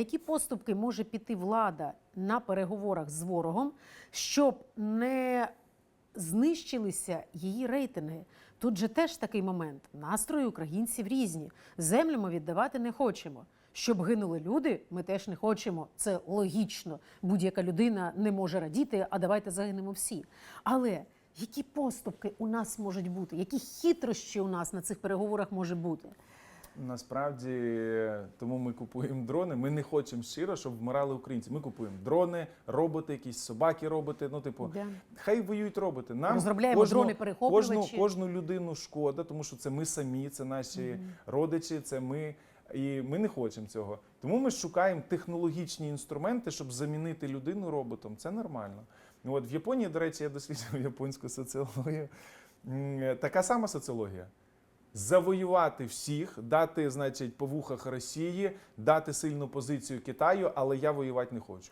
які поступки може піти влада на переговорах з ворогом, щоб не знищилися її рейтинги? Тут же теж такий момент. Настрої українців різні. Землю ми віддавати не хочемо. Щоб гинули люди, ми теж не хочемо. Це логічно. Будь-яка людина не може радіти, а давайте загинемо всі. Але які поступки у нас можуть бути? Які хитрощі у нас на цих переговорах може бути? Насправді, тому ми купуємо дрони. Ми не хочемо щиро, щоб вмирали українці. Ми купуємо дрони, роботи, якісь собаки, роботи. Ну, типу, Да. хай воюють роботи. Нам Розробляємо дрони-перехоплювачі. Кожну, кожну людину шкода, тому що це ми самі, це наші родичі, це ми. І ми не хочемо цього. Тому ми шукаємо технологічні інструменти, щоб замінити людину роботом. Це нормально. Ну, От в Японії, до речі, я досліджував японську соціологію. Така сама соціологія. Завоювати всіх, дати, значить, по вухах Росії, дати сильну позицію Китаю, але я воювати не хочу.